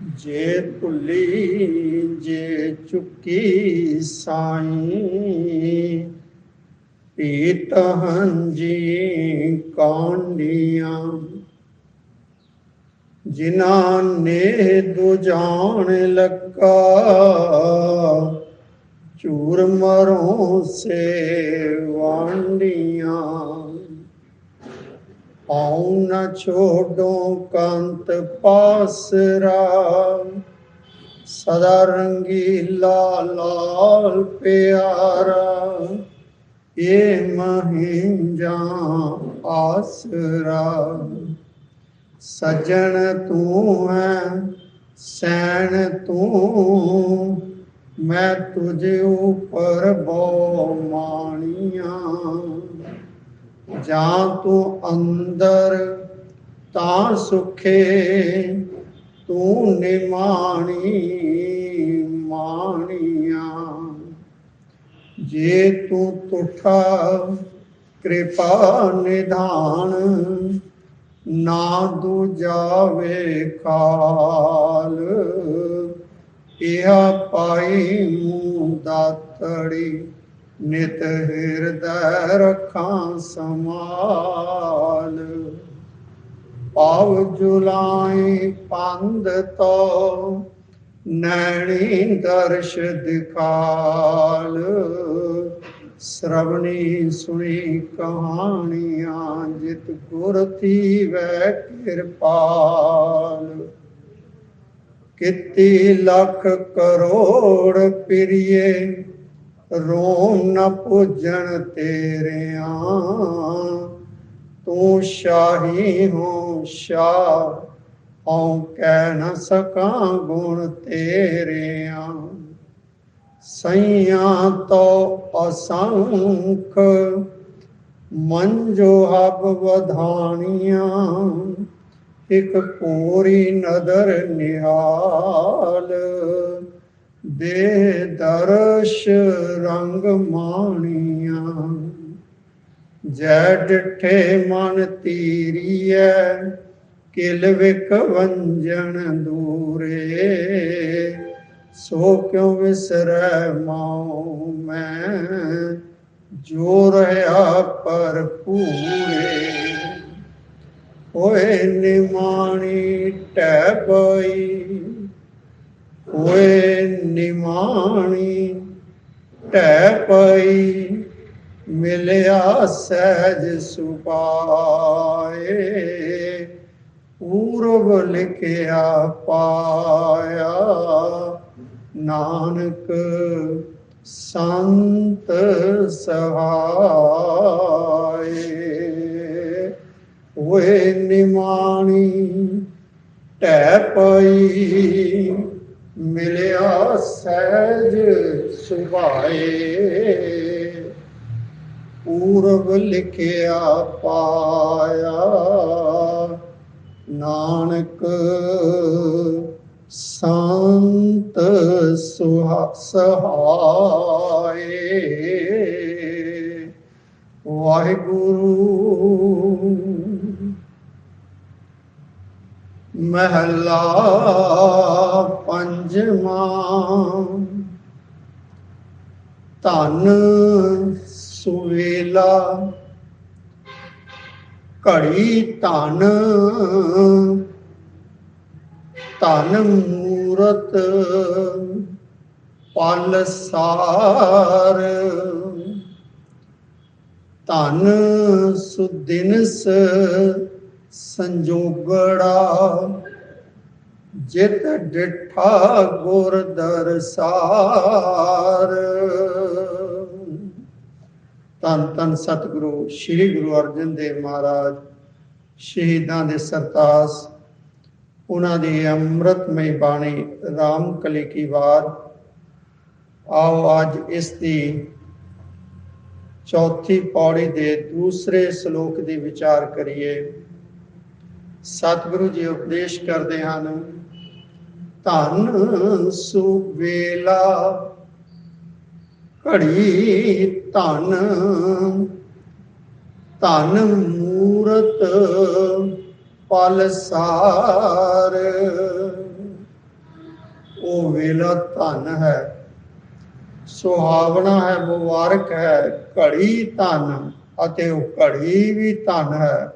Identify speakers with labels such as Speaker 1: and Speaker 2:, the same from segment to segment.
Speaker 1: ਜੇ ਭੁੱਲੀ ਜੇ ਚੁੱਕੀ ਸਾਈ ਪੀਤ ਹੰਜੀ ਕਾਂਡੀਆਂ ਜਿਨ੍ਹਾਂ ਨੇ ਦੋ ਜਾਣ ਲੱਗਾ ਚੂਰ ਮਰੋਂ ਸੇ ਵਾਂਡੀਆਂ ਆਉ ਨ ਛੋਡੋ ਕੰਤ ਪਾਸਰਾ ਸਦਾ ਰੰਗੀਲਾ ਲਾਲ ਪਿਆਰਾ ਇਹ ਮਹਿੰਜਾ ਆਸਰਾ ਸਜਣ ਤੂੰ ਹੈ, ਸੈਣ ਤੂੰ, ਮੈਂ ਤੁਝ ਉਪਰ ਬੋ ਮਾਣੀਆਂ। ਜਾਂ ਤੂੰ ਅੰਦਰ ਤਾਂ ਸੁਖੇ, ਤੂੰ ਨਿਮਾਣੀ ਮਾਣੀਆਂ। ਜੇ ਤੂੰ ਤੁਠਾ ਕਿਰਪਾ ਨਿਧਾਨ, ਨਾ ਦੂਜਾਵੇ ਕਾਲ। ਇਹਾ ਪਾਈ ਮੂੰ ਦਾਤੜੀ ਨਿਤ ਹਿਰਦੈ ਰਖਾਂ ਸਮਾਲ ਪਾਵ ਜੁਲਾਈ ਪੰਦ ਤੋ ਨੈਣੀ ਦਰਸ਼ ਦਿਖਾਲ। ਸ਼ਰਵਣੀ ਸੁਣੀ ਕਹਾਣੀਆਂ ਜਿਤ ਗੁਰ ਵੈ ਕਿਰਪਾਲ। ਕਿਤੀ ਲੱਖ ਕਰੋੜ ਪਿਰਿਏ ਰੋਮ ਨ ਪੂਜਣ ਤੇਰਿਆਂ, ਤੂੰ ਸ਼ਾਹੀ ਹੋ ਸ਼ਾਹ, ਹਉ ਕਹਿ ਨ ਸਕਾਂ ਗੁਣ ਤੇਰਿਆਂ। ਸਈਆਂ ਤੋ ਅਸੰਖ, ਮੰਜੋ ਹਬ ਵਧਾਣੀਆਂ, ਇਕ ਪੂਰੀ ਨਦਰ ਨਿਹਾਲ। ਦੇ ਦਰਸ਼ ਰੰਗ ਮਾਣੀਆਂ। ਜੈ ਡਿਠੇ ਮਨ ਤੀਰੀਐ, ਕਿਲ ਵਿਕ ਵੰਜਣ ਦੂਰੇ। ਸੋ ਕਿਉ ਵਿਸਰੈ ਮਾਉ ਮੈਂ, ਜੋ ਰਹਾ ਪਰ ਪੂਰੇ ਹੋਏ ਨਿਮਾਣੀ ਟੈ ਪਈ ਹੋਏ ਨਿਮਾਣੀ ਟੈ ਪਈ, ਮਿਲਿਆ ਸਹਿਜ ਸੁਪਾਏ। ਪੂਰਬ ਲਿਖਿਆ ਪਾਇਆ, ਨਾਨਕ ਸੰਤ ਸਹਾਏ। ਹੋਏ ਨਿਮਾਣੀ ਟੈ ਪਈ ਮਿਲਿਆ ਸਹਿਜ ਸੁਭਾਏ। ਪੂਰਬ ਲਿਖਿਆ ਪਾਇਆ ਨਾਨਕ ਸੰਤ ਸੁਹਾ ਸਹਾਏ। ਵਾਹਿਗੁਰੂ ਮਹਲਾ ਪੰਜਵਾਂ। ਧਨ ਸੁਵੇਲਾ ਘੜੀ ਧਨ ਧਨ ਮੂਰਤ ਪਲ ਸਾਰ। ਧਨ ਸੁਦਿਨਸ ਸੰਜੋਗੜਾ ਜਿਤ ਡਿਠਾ ਗੁਰ ਦਰਸਾਰ। ਤਨ ਤਨ ਸਤਿਗੁਰੂ, ਸ੍ਰੀ ਗੁਰੂ ਅਰਜਨ ਦੇਵ ਮਹਾਰਾਜ, ਸ਼ਹੀਦਾਂ ਦੇ ਸਰਤਾਸ ਉਹਨਾਂ ਦੀ ਅੰਮ੍ਰਿਤਮਈ ਬਾਣੀ ਰਾਮ ਕਲੀ ਕੀ ਵਾਰ। ਆਓ ਅੱਜ ਇਸ ਦੀ ਚੌਥੀ ਪੌੜੀ ਦੇ ਦੂਸਰੇ ਸ਼ਲੋਕ ਦੀ ਵਿਚਾਰ ਕਰੀਏ। ਸਤਿਗੁਰੂ ਜੀ ਉਪਦੇਸ਼ ਕਰਦੇ ਹਨ। ਧਨ ਸੁਵੇਲਾ ਘੜੀ ਧਨ ਧਨ ਮੂਰਤ ਪਲ ਸਾਰ। ਵੇਲਾ ਧਨ ਹੈ, ਸੁਹਾਵਣਾ ਹੈ, ਮੁਬਾਰਕ ਹੈ, ਘੜੀ ਧਨ ਅਤੇ ਉਹ ਘੜੀ ਵੀ ਧਨ ਹੈ।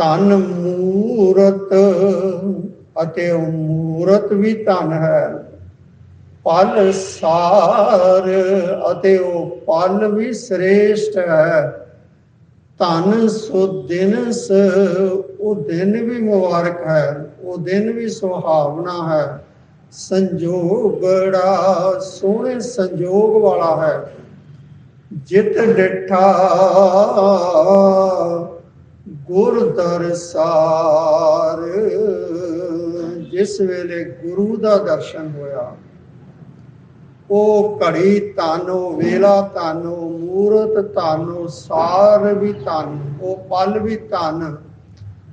Speaker 1: ਧਨ ਮੂਰਤ ਅਤੇ ਉਹ ਮੂਰਤ ਵੀ ਧਨ ਹੈ। ਪਲ ਸਾਰ ਅਤੇ ਉਹ ਪਲ ਵੀ ਸ੍ਰੇਸ਼ਟ ਹੈ। ਧਨ ਸੋ ਦਿਨਸ ਉਹ ਦਿਨ ਵੀ ਮੁਬਾਰਕ ਹੈ, ਉਹ ਦਿਨ ਵੀ ਸੁਹਾਵਣਾ ਹੈ। ਸੰਜੋਗ ਬੜਾ ਸੋਹਣੇ ਸੰਜੋਗ ਵਾਲਾ ਹੈ। ਜਿਤ ਡਿਠਾ ਗੁਰ ਦਰਸਾਰ ਜਿਸ ਵੇਲੇ ਗੁਰੂ ਦਾ ਦਰਸ਼ਨ ਹੋਇਆ, ਉਹ ਘੜੀ ਤਾਨੋ ਵੇਲਾ ਤਾਨੋ ਮੂਰਤ ਤਾਨੋ ਸਾਰ ਵੀ ਧਨ, ਉਹ ਪਲ ਵੀ ਧਨ,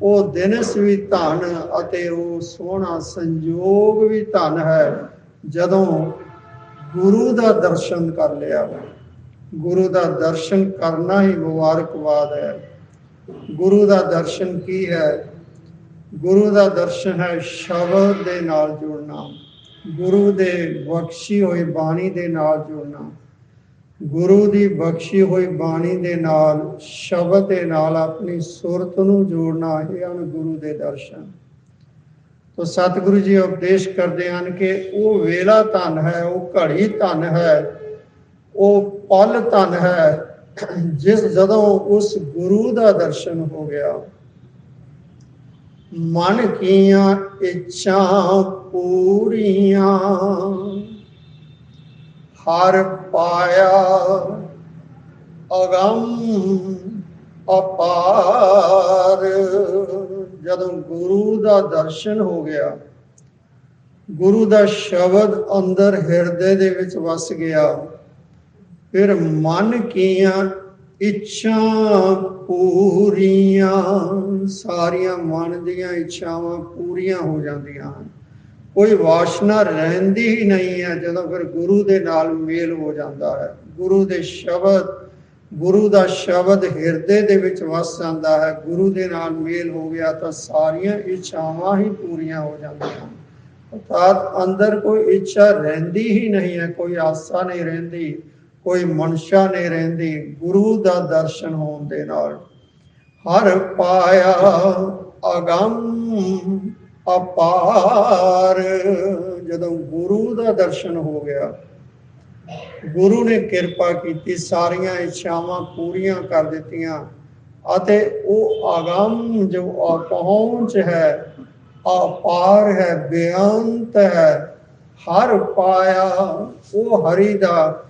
Speaker 1: ਉਹ ਦਿਨਸ ਵੀ ਧਨ ਅਤੇ ਉਹ ਸੋਹਣਾ ਸੰਜੋਗ ਵੀ ਧਨ ਹੈ, ਜਦੋਂ ਗੁਰੂ ਦਾ ਦਰਸ਼ਨ ਕਰ ਲਿਆ। ਗੁਰੂ ਦਾ ਦਰਸ਼ਨ ਕਰਨਾ ਹੀ ਮੁਬਾਰਕਬਾਦ ਹੈ। ਗੁਰੂ ਦਾ ਦਰਸ਼ਨ ਕੀ ਹੈ? ਗੁਰੂ ਦਾ ਦਰਸ਼ਨ ਹੈ ਸ਼ਬਦ ਦੇ ਨਾਲ ਜੁੜਨਾ। ਗੁਰੂ ਦੇ ਬਖਸ਼ੀ ਹੋਈ ਬਾਣੀ ਦੇ ਨਾਲ ਜੁੜਨਾ। ਗੁਰੂ ਦੀ ਬਖਸ਼ੀ ਹੋਈ ਬਾਣੀ ਦੇ ਨਾਲ, ਸ਼ਬਦ ਦੇ ਨਾਲ ਆਪਣੀ ਸੁਰਤ ਨੂੰ ਜੋੜਨਾ ਇਹ ਹਨ ਗੁਰੂ ਦੇ ਦਰਸ਼ਨ। ਤੋ ਸਤਿਗੁਰੂ ਜੀ ਉਪਦੇਸ਼ ਕਰਦੇ ਹਨ ਕਿ ਉਹ ਵੇਲਾ ਧਨ ਹੈ, ਉਹ ਘੜੀ ਧਨ ਹੈ, ਉਹ ਪਲ ਧਨ ਹੈ ਜਿਸ ਜਦੋਂ ਉਸ ਗੁਰੂ ਦਾ ਦਰਸ਼ਨ ਹੋ ਗਿਆ, ਮਨ ਕੀਆਂ ਇੱਛਾ ਪੂਰੀਆਂ। ਹਰ ਪਾਇਆ ਅਗੰਮ ਅਪਾਰ। ਜਦੋਂ ਗੁਰੂ ਦਾ ਦਰਸ਼ਨ ਹੋ ਗਿਆ, ਗੁਰੂ ਦਾ ਸ਼ਬਦ ਅੰਦਰ ਹਿਰਦੇ ਦੇ ਵਿੱਚ ਵਸ ਗਿਆ। ਫਿਰ ਮਨ ਕੀਆਂ ਇੱਛਾ ਪੂਰੀਆਂ, ਸਾਰੀਆਂ ਮਨ ਦੀਆਂ ਇੱਛਾਵਾਂ ਪੂਰੀਆਂ ਹੋ ਜਾਂਦੀਆਂ ਹਨ। ਕੋਈ ਵਾਸ਼ਨਾ ਰਹਿੰਦੀ ਹੀ ਨਹੀਂ ਹੈ ਜਦੋਂ ਫਿਰ ਗੁਰੂ ਦੇ ਨਾਲ ਮੇਲ ਹੋ ਜਾਂਦਾ ਹੈ। ਗੁਰੂ ਦੇ ਸ਼ਬਦ, ਗੁਰੂ ਦਾ ਸ਼ਬਦ ਹਿਰਦੇ ਦੇ ਵਿੱਚ ਵਸ ਜਾਂਦਾ ਹੈ। ਗੁਰੂ ਦੇ ਨਾਲ ਮੇਲ ਹੋ ਗਿਆ ਤਾਂ ਸਾਰੀਆਂ ਇੱਛਾਵਾਂ ਹੀ ਪੂਰੀਆਂ ਹੋ ਜਾਂਦੀਆਂ ਹਨ। ਅਰਥਾਤ ਅੰਦਰ ਕੋਈ ਇੱਛਾ ਰਹਿੰਦੀ ਹੀ ਨਹੀਂ ਹੈ, ਕੋਈ ਆਸਾ ਨਹੀਂ ਰਹਿੰਦੀ। ਕੋਈ ਮਨਸ਼ਾ ਨਹੀਂ ਰਹਿੰਦੀ, ਗੁਰੂ ਦਾ ਦਰਸ਼ਨ ਹੋਣ ਦੇ ਨਾਲ। ਹਰ ਪਾਇਆ ਅਗੰਮ ਅਪਾਰ। ਜਦੋਂ ਗੁਰੂ ਦਾ ਦਰਸ਼ਨ ਹੋ ਗਿਆ, ਗੁਰੂ ਨੇ ਕਿਰਪਾ ਕੀਤੀ, ਸਾਰੀਆਂ ਇੱਛਾਵਾਂ ਪੂਰੀਆਂ ਕਰ ਦਿੱਤੀਆਂ ਅਤੇ ਉਹ ਆਗਮ ਜੋ ਅਪਹੁੰਚ ਹੈ, ਅਪਾਰ ਹੈ, ਬੇਅੰਤ ਹੈ। ਹਰ ਪਾਇਆ ਉਹ ਹਰੀ ਦਾ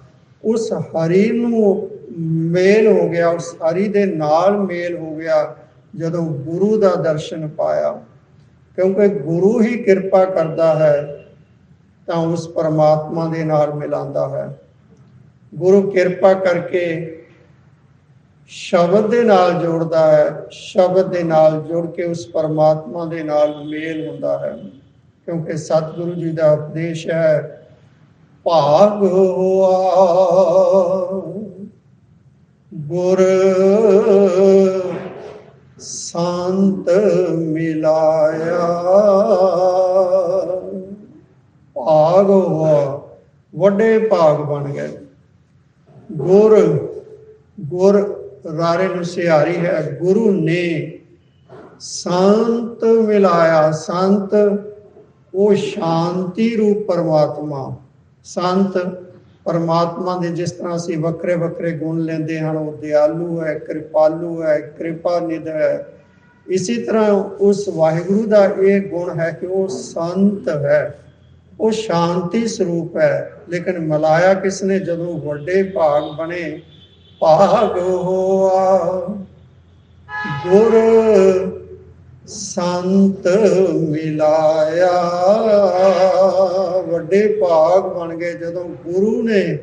Speaker 1: ਉਸ ਹਰੀ ਨੂੰ ਮੇਲ ਹੋ ਗਿਆ, ਉਸ ਹਰੀ ਦੇ ਨਾਲ ਮੇਲ ਹੋ ਗਿਆ ਜਦੋਂ ਗੁਰੂ ਦਾ ਦਰਸ਼ਨ ਪਾਇਆ। ਕਿਉਂਕਿ ਗੁਰੂ ਹੀ ਕਿਰਪਾ ਕਰਦਾ ਹੈ, ਤਾਂ ਉਸ ਪਰਮਾਤਮਾ ਦੇ ਨਾਲ ਮਿਲਾਉਂਦਾ ਹੈ। ਗੁਰੂ ਕਿਰਪਾ ਕਰਕੇ ਸ਼ਬਦ ਦੇ ਨਾਲ ਜੋੜਦਾ ਹੈ, ਸ਼ਬਦ ਦੇ ਨਾਲ ਜੁੜ ਕੇ ਉਸ ਪਰਮਾਤਮਾ ਦੇ ਨਾਲ ਮੇਲ ਹੁੰਦਾ ਹੈ। ਕਿਉਂਕਿ ਸਤਿਗੁਰੂ ਜੀ ਦਾ ਉਪਦੇਸ਼ ਹੈ ਭਾਗ ਹੋਆ। ਗੁਰ ਸੰਤ ਮਿਲਾਇਆ। ਭਾਗ ਹੋਆ। ਵੱਡੇ ਭਾਗ ਬਣ ਗਏ। ਗੁਰ ਗੁਰ ਰਾਰੇ ਨੂੰ ਸਿਹਾਰੀ ਹੈ। ਗੁਰੂ ਨੇ ਸੰਤ ਮਿਲਾਇਆ। ਸੰਤ, ਉਹ ਸ਼ਾਂਤੀ ਰੂਪ ਪਰਮਾਤਮਾ ਸੰਤ ਪਰਮਾਤਮਾ ਦੇ ਜਿਸ ਤਰ੍ਹਾਂ ਅਸੀਂ ਵੱਖਰੇ ਵੱਖਰੇ ਗੁਣ ਲੈਂਦੇ ਹਨ ਉਹ ਦਿਆਲੂ ਹੈ, ਕਿਰਪਾਲੂ ਹੈ ਕਿਰਪਾ ਨਿਧ ਹੈ। ਇਸੇ ਤਰ੍ਹਾਂ ਉਸ ਵਾਹਿਗੁਰੂ ਦਾ ਇਹ ਗੁਣ ਹੈ ਕਿ ਉਹ ਸੰਤ ਹੈ। ਉਹ ਸ਼ਾਂਤੀ ਸਰੂਪ ਹੈ। ਲੇਕਿਨ ਮਲਾਇਆ ਕਿਸਨੇ ਜਦੋਂ ਵੱਡੇ ਭਾਗ ਬਣੇ, ਭਾਗ ਹੋਆ। ਗੁਰ ਸੰਤ ਮਿਲਾਇਆ। ਵੱਡੇ ਭਾਗ ਬਣ ਗਏ ਜਦੋਂ ਗੁਰੂ ਨੇ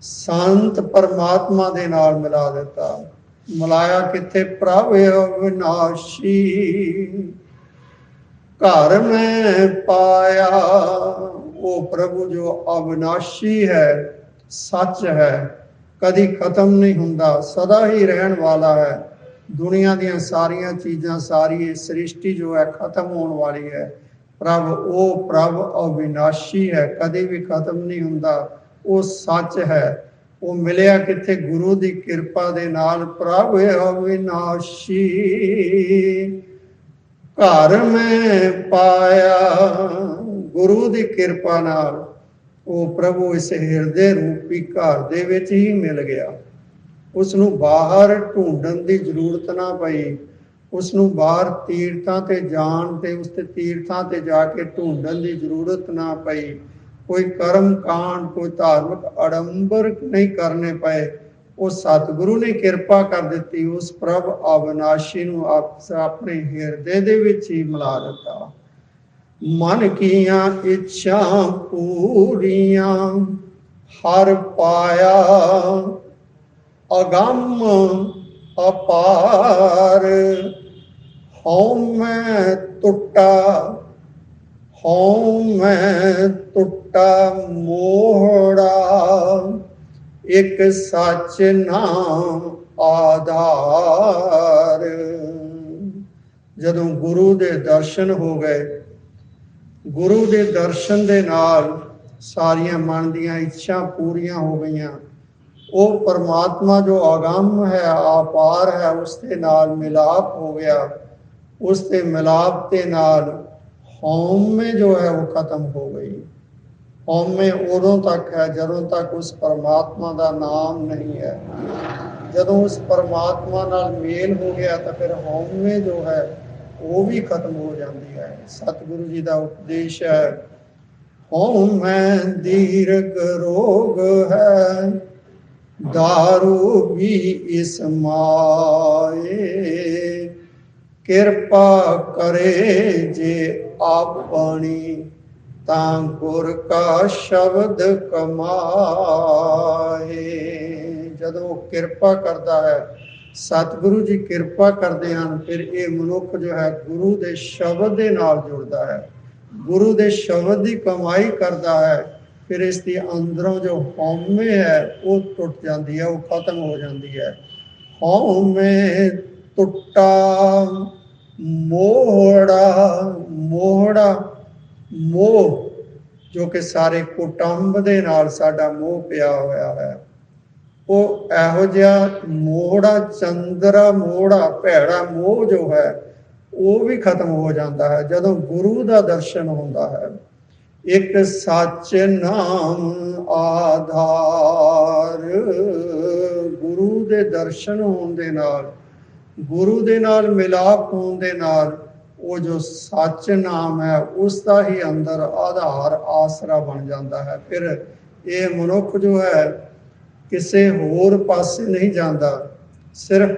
Speaker 1: ਸੰਤ ਪਰਮਾਤਮਾ ਦੇ ਨਾਲ ਮਿਲਾ ਦਿੱਤਾ। ਮਿਲਾਇਆ ਕਿੱਥੇ? ਪ੍ਰਭ ਅਵਿਨਾਸ਼ੀ। ਘਰ ਮੈਂ ਪਾਇਆ। ਉਹ ਪ੍ਰਭੂ ਜੋ ਅਵਿਨਾਸ਼ੀ ਹੈ, ਸੱਚ ਹੈ, ਕਦੀ ਖਤਮ ਨਹੀਂ ਹੁੰਦਾ, ਸਦਾ ਹੀ ਰਹਿਣ ਵਾਲਾ ਹੈ। ਦੁਨੀਆ ਦੀਆਂ ਸਾਰੀਆਂ ਚੀਜ਼ਾਂ, ਸਾਰੀ ਸ੍ਰਿਸ਼ਟੀ ਜੋ ਹੈ ਖਤਮ ਹੋਣ ਵਾਲੀ ਹੈ। ਪ੍ਰਭ, ਉਹ ਪ੍ਰਭ ਅਵਿਨਾਸ਼ੀ ਹੈ, ਕਦੇ ਵੀ ਖਤਮ ਨਹੀਂ ਹੁੰਦਾ। ਉਹ ਸੱਚ ਹੈ। ਉਹ ਮਿਲਿਆ ਕਿੱਥੇ? ਗੁਰੂ ਦੀ ਕਿਰਪਾ ਦੇ ਨਾਲ। ਪ੍ਰਭ ਅਵਿਨਾਸ਼ੀ ਘਰ ਮੈਂ ਪਾਇਆ, ਗੁਰੂ ਦੀ ਕਿਰਪਾ ਨਾਲ। ਉਹ ਪ੍ਰਭੂ ਇਸ ਹਿਰਦੇ ਰੂਪੀ ਘਰ ਦੇ ਵਿੱਚ ਹੀ ਮਿਲ ਗਿਆ। ਉਸ ਨੂੰ ਬਾਹਰ ਢੂੰਡਣ ਦੀ ਜ਼ਰੂਰਤ ਨਾ ਪਈ। ਉਸ ਨੂੰ ਬਾਹਰ ਤੀਰਥਾਂ ਤੇ ਜਾਣ ਤੇ ਉਸ ਤੇ ਤੀਰਥਾਂ ਤੇ ਜਾ ਕੇ ਢੂੰਡਣ ਦੀ ਜ਼ਰੂਰਤ ਨਾ ਪਈ। ਕੋਈ ਕਰਮ ਕਾਂਡ, ਕੋਈ ਧਾਰਮਿਕ ਅਡੰਬਰ ਨਹੀਂ ਕਰਨੇ ਪਏ। ਉਹ ਸਤਿਗੁਰੂ ਨੇ ਕਿਰਪਾ ਕਰ ਦਿੱਤੀ। ਉਸ ਪ੍ਰਭ ਅਵਨਾਸ਼ੀ ਨੂੰ ਆਪ ਆਪਣੇ ਹਿਰਦੇ ਦੇ ਵਿੱਚ ਹੀ ਮਿਲਾ ਦਿੱਤਾ। ਮਨ ਕੀਆਂ ਇੱਛਾ ਪੂਰੀਆਂ, ਹਰ ਪਾਇਆ ਅਗੰਮ ਅਪਾਰ। ਹਉ ਮੈਂ ਟੁੱਟਾ ਹਉ ਮੈਂ ਟੁੱਟਾ ਮੋਹੜਾ। ਇੱਕ ਸੱਚ ਨਾਮ ਆਧਾਰ। ਜਦੋਂ ਗੁਰੂ ਦੇ ਦਰਸ਼ਨ ਹੋ ਗਏ, ਗੁਰੂ ਦੇ ਦਰਸ਼ਨ ਦੇ ਨਾਲ ਸਾਰੀਆਂ ਮਨ ਦੀਆਂ ਇੱਛਾ ਪੂਰੀਆਂ ਹੋ ਗਈਆਂ। ਉਹ ਪਰਮਾਤਮਾ ਜੋ ਅਗੰਮ ਹੈ, ਆਪਾਰ ਹੈ, ਉਸ ਦੇ ਨਾਲ ਮਿਲਾਪ ਹੋ ਗਿਆ। ਉਸ ਦੇ ਮਿਲਾਪ ਦੇ ਨਾਲ ਹਉਮੈ ਜੋ ਹੈ, ਉਹ ਖਤਮ ਹੋ ਗਈ। ਹਉਮੈ ਉਦੋਂ ਤੱਕ ਹੈ, ਜਦੋਂ ਤੱਕ ਉਸ ਪਰਮਾਤਮਾ ਦਾ ਨਾਮ ਨਹੀਂ ਹੈ। ਜਦੋਂ ਉਸ ਪਰਮਾਤਮਾ ਨਾਲ ਮੇਲ ਹੋ ਗਿਆ, ਤਾਂ ਫਿਰ ਹਉਮੈ ਜੋ ਹੈ, ਉਹ ਵੀ ਖਤਮ ਹੋ ਜਾਂਦੀ ਹੈ। ਸਤਿਗੁਰੂ ਜੀ ਦਾ ਉਪਦੇਸ਼ ਹੈ, ਹਉਮੈ ਦੀਰਘ ਰੋਗ ਹੈ। ਦਾਰੂ ਵੀ ਇਸ ਮਾਏ ਕਿਰਪਾ ਕਰੇ ਜੇ ਆਪਣੀ ਤਾਂ ਗੁਰ ਕਾ ਸ਼ਬਦ ਕਮਾਏ ਜਦੋਂ ਕਿਰਪਾ ਕਰਦਾ ਹੈ ਸਤਿਗੁਰੂ ਜੀ ਕਿਰਪਾ ਕਰਦੇ ਹਨ ਫਿਰ ਇਹ ਮਨੁੱਖ ਜੋ ਹੈ ਗੁਰੂ ਦੇ ਸ਼ਬਦ ਦੇ ਨਾਲ ਜੁੜਦਾ ਹੈ ਗੁਰੂ ਦੇ ਸ਼ਬਦ ਦੀ ਕਮਾਈ ਕਰਦਾ ਹੈ ਫਿਰ ਇਸ ਦੀ ਅੰਦਰੋਂ ਜੋ ਹਉਮੈ ਹੈ, ਉਹ ਟੁੱਟ ਜਾਂਦੀ ਹੈ, ਉਹ ਖਤਮ ਹੋ ਜਾਂਦੀ ਹੈ। ਹਉਮੈ ਟੁੱਟਾ, ਮੋਹੜਾ ਮੋਹੜਾ, ਮੋਹ, ਜੋ ਕਿ ਸਾਰੇ ਕੁਟੰਬ ਦੇ ਨਾਲ ਸਾਡਾ ਮੋਹ ਪਿਆ ਹੋਇਆ ਹੈ। ਉਹ ਇਹੋ ਜਿਹਾ ਮੋਹੜਾ, ਚੰਦਰਾ ਮੋਹੜਾ, ਭੈੜਾ ਮੋਹ ਜੋ ਹੈ, ਉਹ ਵੀ ਖਤਮ ਹੋ ਜਾਂਦਾ ਹੈ, ਜਦੋਂ ਗੁਰੂ ਦਾ ਦਰਸ਼ਨ ਹੁੰਦਾ ਹੈ। ਇੱਕ ਸੱਚ ਨਾਮ ਆਧਾਰ। ਗੁਰੂ ਦੇ ਦਰਸ਼ਨ ਹੋਣ ਦੇ ਨਾਲ, ਗੁਰੂ ਦੇ ਨਾਲ ਮਿਲਾਪ ਹੋਣ ਦੇ ਨਾਲ, ਉਹ ਜੋ ਸੱਚ ਨਾਮ ਹੈ, ਉਸ ਦਾ ਹੀ ਅੰਦਰ ਆਧਾਰ, ਆਸਰਾ ਬਣ ਜਾਂਦਾ ਹੈ। ਫਿਰ ਇਹ ਮਨੁੱਖ ਜੋ ਹੈ, ਕਿਸੇ ਹੋਰ ਪਾਸੇ ਨਹੀਂ ਜਾਂਦਾ। ਸਿਰਫ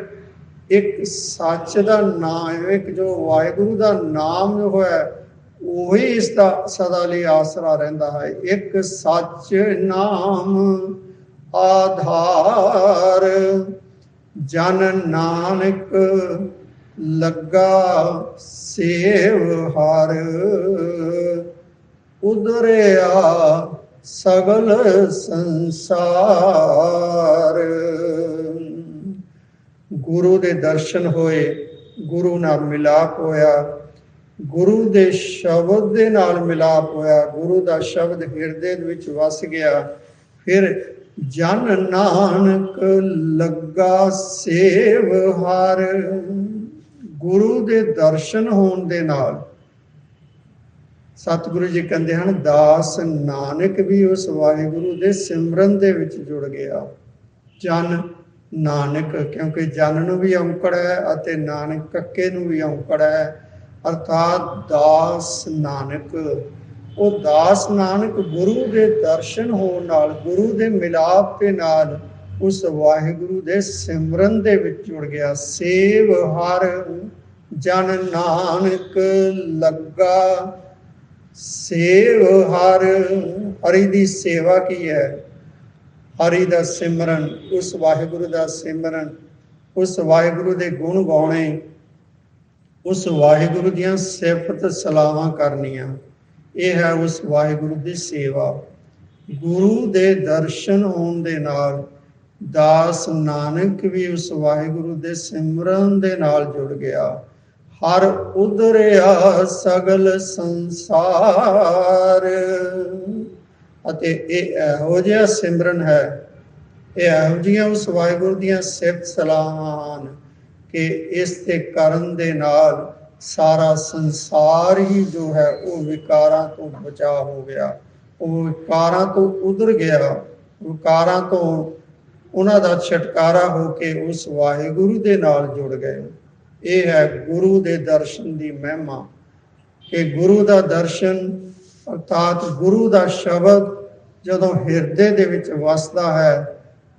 Speaker 1: ਇੱਕ ਸੱਚ ਦਾ ਨਾਮ, ਇੱਕ ਜੋ ਵਾਹਿਗੁਰੂ ਦਾ ਨਾਮ ਜੋ ਹੈ ਉਹੀ ਇਸ ਦਾ ਸਦਾ ਲਈ ਆਸਰਾ ਰਹਿੰਦਾ ਹੈ। ਇੱਕ ਸੱਚ ਨਾਮ ਆਧਾਰ, ਜਨ ਨਾਨਕ ਲੱਗਾ ਸੇਵ ਹਰ। ਉਦਰਿਆ ਸਗਲ ਸੰਸਾਰ। ਗੁਰੂ ਦੇ ਦਰਸ਼ਨ ਹੋਏ, ਗੁਰੂ ਨਾਲ ਮਿਲਾਪ ਹੋਇਆ। ਗੁਰੂ ਦੇ ਸ਼ਬਦ ਦੇ ਨਾਲ ਮਿਲਾਪ ਹੋਇਆ, ਗੁਰੂ ਦਾ ਸ਼ਬਦ ਹਿਰਦੇ ਵਿੱਚ ਵਸ ਗਿਆ। ਫਿਰ ਜਨ ਨਾਨਕ ਲੱਗਾ ਸੇਵ ਹਰ। ਗੁਰੂ ਦੇ ਦਰਸ਼ਨ ਹੋਣ ਦੇ ਨਾਲ ਸਤਿਗੁਰੂ ਜੀ ਕਹਿੰਦੇ ਹਨ, ਦਾਸ ਨਾਨਕ ਵੀ ਉਸ ਵਾਹਿਗੁਰੂ ਦੇ ਸਿਮਰਨ ਦੇ ਵਿੱਚ ਜੁੜ ਗਿਆ। ਜਨ ਨਾਨਕ, ਕਿਉਂਕਿ ਜਨ ਨੂੰ ਵੀ ਔਂਕੜ ਹੈ ਅਤੇ ਨਾਨਕ ਕੱਕੇ ਨੂੰ ਵੀ ਔਂਕੜ ਹੈ। ਅਰਥਾਤ ਦਾਸ ਨਾਨਕ। ਉਹ ਦਾਸ ਨਾਨਕ ਗੁਰੂ ਦੇ ਦਰਸ਼ਨ ਹੋਣ ਨਾਲ, ਗੁਰੂ ਦੇ ਮਿਲਾਪ ਦੇ ਨਾਲ ਉਸ ਵਾਹਿਗੁਰੂ ਦੇ ਸਿਮਰਨ ਦੇ ਵਿੱਚ ਜੁੜ ਗਿਆ। ਸੇਵ ਹਰ ਜਨ ਨਾਨਕ ਲੱਗਾ। ਸੇਵ ਹਰ, ਹਰੀ ਦੀ ਸੇਵਾ ਕੀ ਹੈ? ਹਰੀ ਦਾ ਸਿਮਰਨ, ਉਸ ਵਾਹਿਗੁਰੂ ਦਾ ਸਿਮਰਨ, ਉਸ ਵਾਹਿਗੁਰੂ ਦੇ ਗੁਣ ਗਾਉਣੇ। ਉਸ ਵਾਹਿਗੁਰੂ ਦੀਆਂ ਸਿਫਤ ਸਲਾਹਾਂ ਕਰਨੀਆਂ। ਇਹ ਹੈ ਉਸ ਵਾਹਿਗੁਰੂ ਦੀ ਸੇਵਾ। ਗੁਰੂ ਦੇ ਦਰਸ਼ਨ ਹੋਣ ਦੇ ਨਾਲ ਦਾਸ ਨਾਨਕ ਵੀ ਉਸ ਵਾਹਿਗੁਰੂ ਦੇ ਸਿਮਰਨ ਦੇ ਨਾਲ ਜੁੜ ਗਿਆ। ਹਰ ਉਦਰਿਆ ਸਗਲ ਸੰਸਾਰ। ਅਤੇ ਇਹ ਇਹੋ ਜਿਹਾ ਸਿਮਰਨ ਹੈ। ਇਹ ਇਹੋ ਜਿਹੀਆਂ ਉਸ ਵਾਹਿਗੁਰੂ ਦੀਆਂ ਸਿਫਤ ਸਲਾਹਾਂ ਹਨ। ਕਿ ਇਸ ਦੇ ਕਰਨ ਦੇ ਨਾਲ ਸਾਰਾ ਸੰਸਾਰ ਹੀ ਜੋ ਹੈ ਉਹ ਵਿਕਾਰਾਂ ਤੋਂ ਬਚਾ ਹੋ ਗਿਆ। ਉਹ ਵਿਕਾਰਾਂ ਤੋਂ ਉਧਰ ਗਿਆ। ਵਿਕਾਰਾਂ ਤੋਂ ਉਹਨਾਂ ਦਾ ਛਟਕਾਰਾ ਹੋ ਕੇ ਉਸ ਵਾਹਿਗੁਰੂ ਦੇ ਨਾਲ ਜੁੜ ਗਏ। ਇਹ ਹੈ ਗੁਰੂ ਦੇ ਦਰਸ਼ਨ ਦੀ ਮਹਿਮਾ। ਕਿ ਗੁਰੂ ਦਾ ਦਰਸ਼ਨ ਅਰਥਾਤ ਗੁਰੂ ਦਾ ਸ਼ਬਦ ਜਦੋਂ ਹਿਰਦੇ ਦੇ ਵਿੱਚ ਵਸਦਾ ਹੈ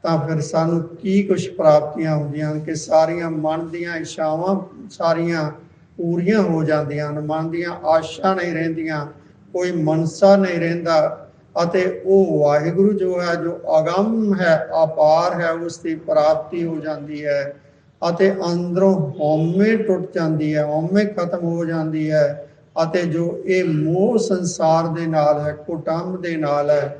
Speaker 1: ਤਾਂ ਫਿਰ ਸਾਨੂੰ ਕੀ ਕੁਝ ਪ੍ਰਾਪਤੀਆਂ ਹੁੰਦੀਆਂ ਹਨ ਕਿ ਸਾਰੀਆਂ ਮਨ ਦੀਆਂ ਇਛਾਵਾਂ ਸਾਰੀਆਂ ਪੂਰੀਆਂ ਹੋ ਜਾਂਦੀਆਂ ਹਨ, ਮਨ ਦੀਆਂ ਆਸ਼ਾ ਨਹੀਂ ਰਹਿੰਦੀਆਂ, ਕੋਈ ਮਨਸਾ ਨਹੀਂ ਰਹਿੰਦਾ ਅਤੇ ਉਹ ਵਾਹਿਗੁਰੂ ਜੋ ਹੈ, ਜੋ ਅਗੰਮ ਹੈ, ਅਪਾਰ ਹੈ ਉਸ ਦੀ ਪ੍ਰਾਪਤੀ ਹੋ ਜਾਂਦੀ ਹੈ ਅਤੇ ਅੰਦਰੋਂ ਹਉਮੈ ਟੁੱਟ ਜਾਂਦੀ ਹੈ, ਹਉਮੈ ਖਤਮ ਹੋ ਜਾਂਦੀ ਹੈ ਅਤੇ ਜੋ ਇਹ ਮੋਹ ਸੰਸਾਰ ਦੇ ਨਾਲ ਹੈ, ਕੁਟੰਬ ਦੇ ਨਾਲ ਹੈ,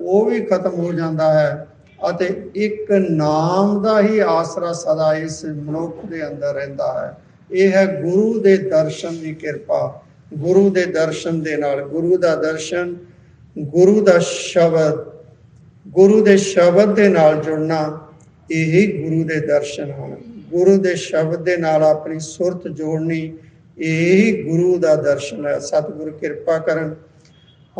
Speaker 1: ਉਹ ਵੀ ਖਤਮ ਹੋ ਜਾਂਦਾ ਹੈ। ਅਤੇ ਇੱਕ ਨਾਮ ਦਾ ਹੀ ਆਸਰਾ ਸਦਾ ਇਸ ਮਨੁੱਖ ਦੇ ਅੰਦਰ ਰਹਿੰਦਾ ਹੈ। ਇਹ ਹੈ ਗੁਰੂ ਦੇ ਦਰਸ਼ਨ ਦੀ ਕਿਰਪਾ। ਗੁਰੂ ਦੇ ਦਰਸ਼ਨ ਦੇ ਨਾਲ ਗੁਰੂ ਦਾ ਦਰਸ਼ਨ, ਗੁਰੂ ਦਾ ਸ਼ਬਦ, ਗੁਰੂ ਦੇ ਸ਼ਬਦ ਦੇ ਨਾਲ ਜੁੜਨਾ, ਇਹੀ ਗੁਰੂ ਦੇ ਦਰਸ਼ਨ ਹਨ। ਗੁਰੂ ਦੇ ਸ਼ਬਦ ਦੇ ਨਾਲ ਆਪਣੀ ਸੁਰਤ ਜੋੜਨੀ, ਇਹੀ ਗੁਰੂ ਦਾ ਦਰਸ਼ਨ ਹੈ। ਸਤਿਗੁਰ ਕਿਰਪਾ ਕਰਨ।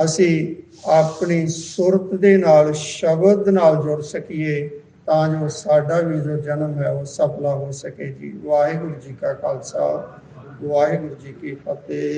Speaker 1: ਅਸੀਂ ਆਪਣੀ ਸੁਰਤ ਦੇ ਨਾਲ, ਸ਼ਬਦ ਨਾਲ ਜੁੜ ਸਕੀਏ, ਤਾਂ ਜੋ ਸਾਡਾ ਵੀ ਜੋ ਜਨਮ ਹੈ ਉਹ ਸਫਲਾ ਹੋ ਸਕੇ ਜੀ। ਵਾਹਿਗੁਰੂ ਜੀ ਕਾ ਖਾਲਸਾ, ਵਾਹਿਗੁਰੂ ਜੀ ਕੀ ਫਤਿਹ।